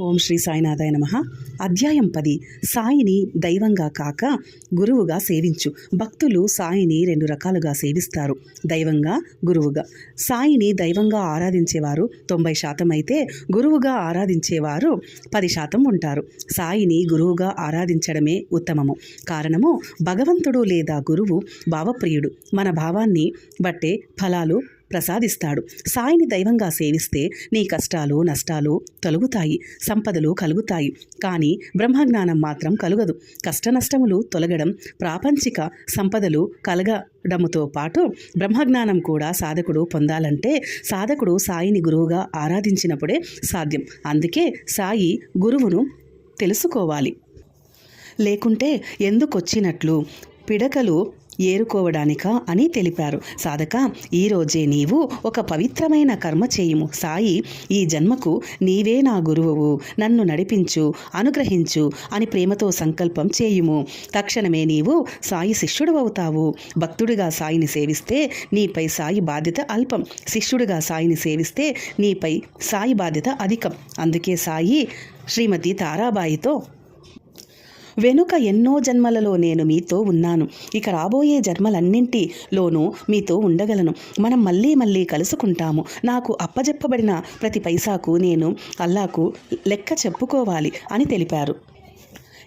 ఓం శ్రీ సాయినాథాయ నమ. అధ్యాయం పది. సాయిని దైవంగా కాక గురువుగా సేవించు. భక్తులు సాయిని రెండు రకాలుగా సేవిస్తారు. దైవంగా గురువుగా. సాయిని దైవంగా ఆరాధించేవారు తొంభై శాతం అయితే గురువుగా ఆరాధించేవారు పది శాతం ఉంటారు. సాయిని గురువుగా ఆరాధించడమే ఉత్తమము. కారణము భగవంతుడు లేదా గురువు భావప్రియుడు. మన భావాన్ని బట్టే ఫలాలు ప్రసాదిస్తాడు. సాయిని దైవంగా సేవిస్తే నీ కష్టాలు నష్టాలు తొలగుతాయి సంపదలు కలుగుతాయి. కానీ బ్రహ్మజ్ఞానం మాత్రం కలుగదు. కష్ట నష్టములు తొలగడం ప్రాపంచిక సంపదలు కలగడముతో పాటు బ్రహ్మజ్ఞానం కూడా సాధకుడు పొందాలంటే సాధకుడు సాయిని గురువుగా ఆరాధించినప్పుడే సాధ్యం. అందుకే సాయి గురువును తెలుసుకోవాలి. లేకుంటే ఎందుకొచ్చినట్లు పిడకలు ఏరుకోవడానికా అని తెలిపారు. సాధక ఈరోజే నీవు ఒక పవిత్రమైన కర్మ చేయుము. సాయి ఈ జన్మకు నీవే నా గురువువు. నన్ను నడిపించు అనుగ్రహించు అని ప్రేమతో సంకల్పం చేయుము. తక్షణమే నీవు సాయి శిష్యుడవవుతావు. భక్తుడిగా సాయిని సేవిస్తే నీపై సాయి బాధ్యత అల్పం. శిష్యుడిగా సాయిని సేవిస్తే నీపై సాయి బాధ్యత అధికం. అందుకే సాయి శ్రీమతి తారాబాయితో వెనుక ఎన్నో జన్మలలో నేను మీతో ఉన్నాను. ఇక రాబోయే జన్మలన్నింటిలోనూ మీతో ఉండగలను. మనం మళ్ళీ మళ్ళీ కలుసుకుంటాము. నాకు అప్పజెప్పబడిన ప్రతి పైసాకు నేను అల్లాకు లెక్క చెప్పుకోవాలి అని తెలిపారు.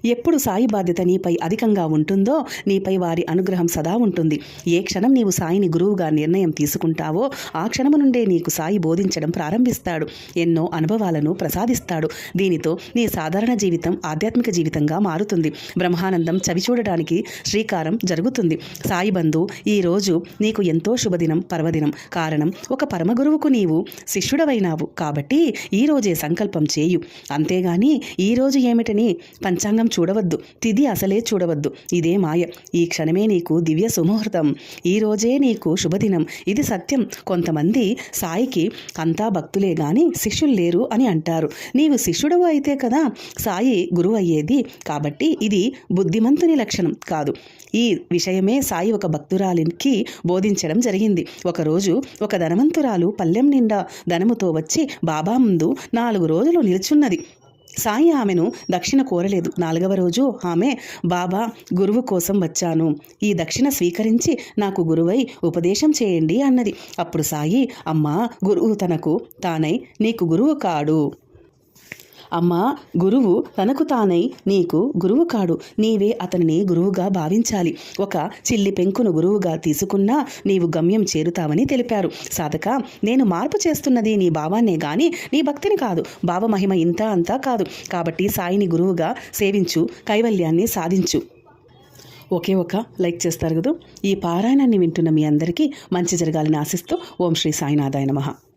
ఎప్పుడు సాయి బాధ్యత నీపై అధికంగా ఉంటుందో నీపై వారి అనుగ్రహం సదా ఉంటుంది. ఏ క్షణం నీవు సాయిని గురువుగా నిర్ణయం తీసుకుంటావో ఆ క్షణము నుండే నీకు సాయి బోధించడం ప్రారంభిస్తాడు. ఎన్నో అనుభవాలను ప్రసాదిస్తాడు. దీనితో నీ సాధారణ జీవితం ఆధ్యాత్మిక జీవితంగా మారుతుంది. బ్రహ్మానందం చవిచూడడానికి శ్రీకారం జరుగుతుంది. సాయి బంధు ఈరోజు నీకు ఎంతో శుభదినం పర్వదినం. కారణం ఒక పరమగురువుకు నీవు శిష్యుడవైనావు కాబట్టి ఈ రోజే సంకల్పం చేయు. అంతేగాని ఈ రోజు ఏమిటని పంచాంగం చూడవద్దు. తిది అసలే చూడవద్దు. ఇదే మాయ. ఈ క్షణమే నీకు దివ్య సుముహూర్తం. ఈ రోజే నీకు శుభదినం. ఇది సత్యం. కొంతమంది సాయికి అంతా భక్తులే గాని శిష్యులు లేరు అని అంటారు. నీవు శిష్యుడవు అయితే కదా సాయి గురువు అయ్యేది. కాబట్టి ఇది బుద్ధిమంతుని లక్షణం కాదు. ఈ విషయమే సాయి ఒక భక్తురాలికి బోధించడం జరిగింది. ఒకరోజు ఒక ధనవంతురాలు పల్లెం నిండా ధనముతో వచ్చి బాబా ముందు నాలుగు రోజులు నిల్చున్నది. సాయి ఆమెను దక్షిణ కోరలేదు. నాలుగవ రోజు ఆమె బాబా గురువు కోసం వచ్చాను. ఈ దక్షిణ స్వీకరించి నాకు గురువై ఉపదేశం చేయండి అన్నది. అప్పుడు సాయి అమ్మా గురువు తనకు తానై నీకు గురువు కాడు. అమ్మా గురువు తనకు తానై నీకు గురువు కాడు. నీవే అతనిని గురువుగా భావించాలి. ఒక చిల్లి పెంకును గురువుగా తీసుకున్నా నీవు గమ్యం చేరుతావని తెలిపారు. సాధక నేను మార్పు చేస్తున్నది నీ భావాన్నే గాని నీ భక్తిని కాదు. భావ మహిమ ఇంత అంతా కాదు. కాబట్టి సాయిని గురువుగా సేవించు కైవల్యాన్ని సాధించు. ఒకే ఒక లైక్ చేస్తారు కదా. ఈ పారాయణాన్ని వింటున్న మీ అందరికీ మంచి జరగాలని ఆశిస్తూ ఓం శ్రీ సాయినాథాయ నమః.